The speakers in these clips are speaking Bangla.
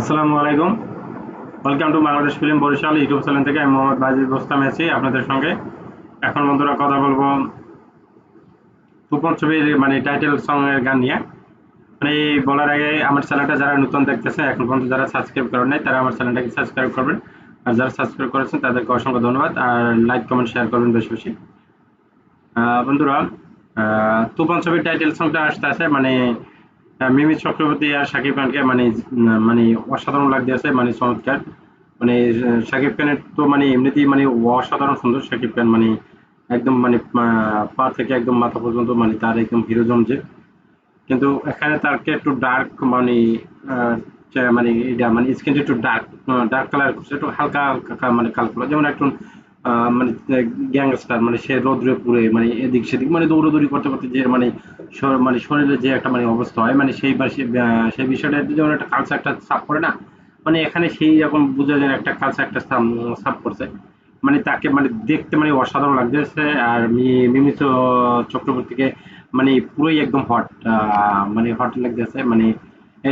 আসসালামু আলাইকুম। Welcome to Bangladesh film Barishal YouTube channel থেকে আমি মোহাম্মদ বাজিদ বোস্তামি আছি আপনাদের সঙ্গে। এখন বন্ধুরা কথা বলব তুপন ছবির মানে টাইটেল সং এর গান নিয়ে। মানে এই বলার আগে আমার চ্যানেলটা যারা নতুন দেখতেছে এখন পর্যন্ত যারা সাবস্ক্রাইব করেন নাই, তারা আমার চ্যানেলটাকে সাবস্ক্রাইব করবেন। আর যারা সাবস্ক্রাইব করেছেন, তাদেরকে অসংখ্য ধন্যবাদ। আর লাইক কমেন্ট শেয়ার করবেন বেশি বেশি। বন্ধুরা তুফান ছবির টাইটেল সংটা আসতে আছে মানে মিমি চক্রবর্তী আর শাকিব খানকে মানে মানে অসাধারণ লাগতেছে মানে চমৎকার। মানে শাকিব খানের তো মানে এমনিতেই মানে অসাধারণ সুন্দর শাকিব খান মানে একদম মানে পা থেকে একদম মাথা পর্যন্ত মানে তার একদম হিরো জমছে। কিন্তু এখানে তাকে একটু ডার্ক মানে মানে এটা মানে স্কিনটা একটু ডার্ক ডার্ক কালার করছে, একটু হালকা হালকা মানে কালার যেমন একটু মানে গ্যাংস্টার মানে সে রোদ্রে পুড়ে মানে এদিক সেদিক মানে দৌড়াদৌড়ি করতে করতে যে মানে মানে শরীরে যে একটা মানে অবস্থা হয় মানে সেই সেই বিষয়টা যেমন একটা কালচার একটা সাপ করে না মানে এখানে সেই রকম বোঝা যায় একটা কালচার একটা সাপ করছে। মানে তাকে মানে দেখতে মানে অসাধারণ লাগতেছে, আর মি- মিমি চক্রবর্তীকে মানে পুরোই একদম হট মানে হট লাগতেছে মানে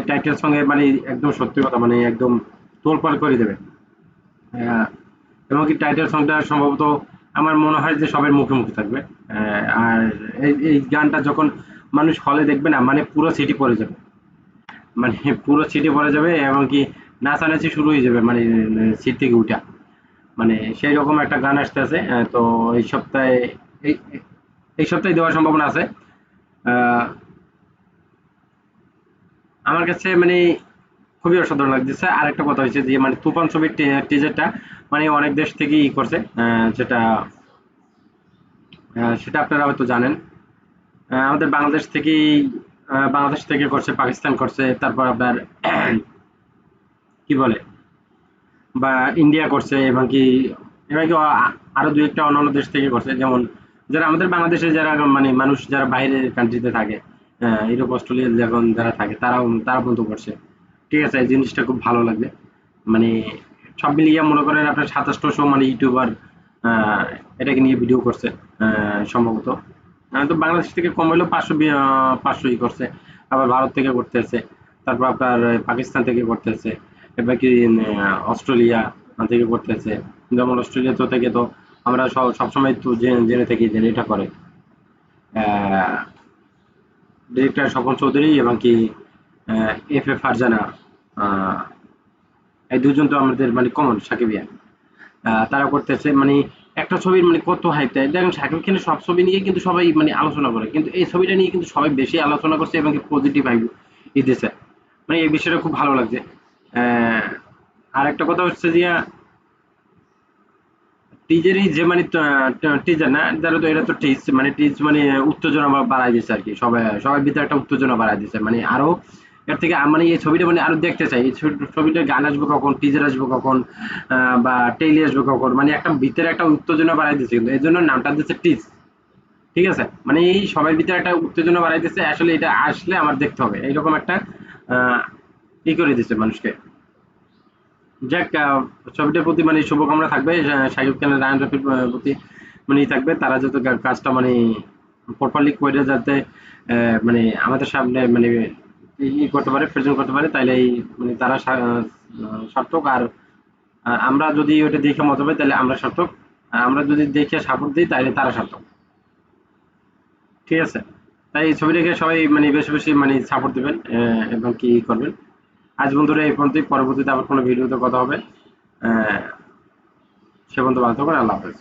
টাইটেল সঙ্গে মানে একদম সত্যি কথা মানে একদম তোলপাড় করে দেবে। এবং কি টাইটেল সংটা সম্ভবত আমার মনে হয় যে সবার মুখে মুখে থাকবে। আর এই গানটা যখন মানুষ হলে দেখবে না মানে পুরো সিটি পড়ে যাবে। মানে পুরো সিটি পড়ে যাবে এবং কি নাচানাচি শুরু হয়ে যাবে মানে সিট থেকে উঠা। মানে সেই রকম একটা গান আসতে আছে তো এই সপ্তাহে, এই এই সপ্তাহে দেওয়ার সম্ভাবনা আছে। আমার কাছে মানে খুবই অসাধারণ লাগতেছে। আর একটা কথা হয়েছে যে মানে তুফান ছবির টিজারটা মানে অনেক দেশ থেকে ই করছে যেটা সেটা আপনারা হয়তো জানেন। আমাদের বাংলাদেশ থেকেই বাংলাদেশ থেকে করছে, পাকিস্তান করছে, তারপর আপনার কি বলে, বা ইন্ডিয়া করছে, এবং কি এবং কি আ- আরও দুই একটা অন্যান্য দেশ থেকে করছে, যেমন যারা আমাদের বাংলাদেশে যারা মানে মানুষ যারা বাইরের কান্ট্রিতে থাকে ইউরোপ অস্ট্রেলিয়া যখন যারা থাকে, তারাও, তারা বন্ধু করছে। ঠিক আছে, এই জিনিসটা খুব ভালো লাগবে। মানে সব মিলিয়ে মনে করেন আপনার সাতাশশো মানে ইউটিউবার এটাকে নিয়ে ভিডিও করছে সম্ভবত। তো বাংলাদেশ থেকে কম হলেও পাঁচশো বি- আহ, পাঁচশো ই করছে আবার ভারত থেকে করতেছে তারপর আপনার পাকিস্তান থেকে করতেছে এবার কি অস্ট্রেলিয়া থেকে করতেছে। যেমন অস্ট্রেলিয়া তো থেকে তো আমরা সব সবসময় তো জেনে থাকি যে এটা করে। ডিরেক্টর স্বপন চৌধুরী এবং কি এফ এ ফারজানা এই দুজন তো আমাদের মানে কমন সাকিবিয়া আহ, তারা করতেছে মানে একটা ছবির মানে কত হাইপ দেয়। দেখেন শাকিব খানের সব ছবি নিয়ে কিন্তু সবাই মানে আলোচনা করে কিন্তু এই ছবিটা নিয়ে কিন্তু সবাই বেশি আলোচনা করছে এবং পজিটিভ হাইপ দিতেছে মানে এই বিষয়টা খুব ভালো লাগছে। আর একটা কথা হচ্ছে যে টিজেরই যে মানে টিজার না যারা তো এটা তো টিজ মানে টিজ মানে উত্তেজনা বা- বাড়ায় দিচ্ছে আর কি। সবাই সবার ভিতরে একটা উত্তেজনা বাড়ায় দিচ্ছে মানে আরও এর থেকে মানে এই ছবিটা মানে আরও দেখতে চাই। এই ছবি- ছবিটার গান আসবে কখন টিজার আসবে কখন বা টেলি আসবে কখন? মানে একটা ভিতরে একটা উত্তেজনা বাড়াই দিচ্ছে কিন্তু। এই জন্য নামটা দিচ্ছে টিজ ঠিক আছে? মানে এই সবার ভিতরে একটা উত্তেজনা বাড়াই দিচ্ছে, আসলে এটা আসলে আমার দেখতে হবে। এইরকম একটা ই করে দিচ্ছে মানুষকে। যাক ছবিটার প্রতি মানে শুভকামনা থাকবে। শাকিব খানের রায়ন রাফির প্রতি মানে থাকবে। তারা যাতে কাজটা মানে প্রপারলি করে যাতে মানে আমাদের সামনে মানে ই করতে পারে প্রেজেন্ট করতে পারে, তাইলে এই মানে তারা সার্থক আর আমরা যদি ওটা দেখে মজা পাই তাহলে আমরা সার্থক। আর আমরা যদি দেখে সাপোর্ট দিই তাহলে তারা সার্থক। ঠিক আছে? তাই এই ছবিটাকে সবাই মানে বেশি বেশি মানে সাপোর্ট দিবেন এবং কি করবেন। আজ বন্ধুরা এই পর্যন্তই। পরবর্তীতে আবার কোনো ভিডিওতে কথা হবে। সে পর্যন্ত ভালো থাকবেন আল্লাহ হাফেজ।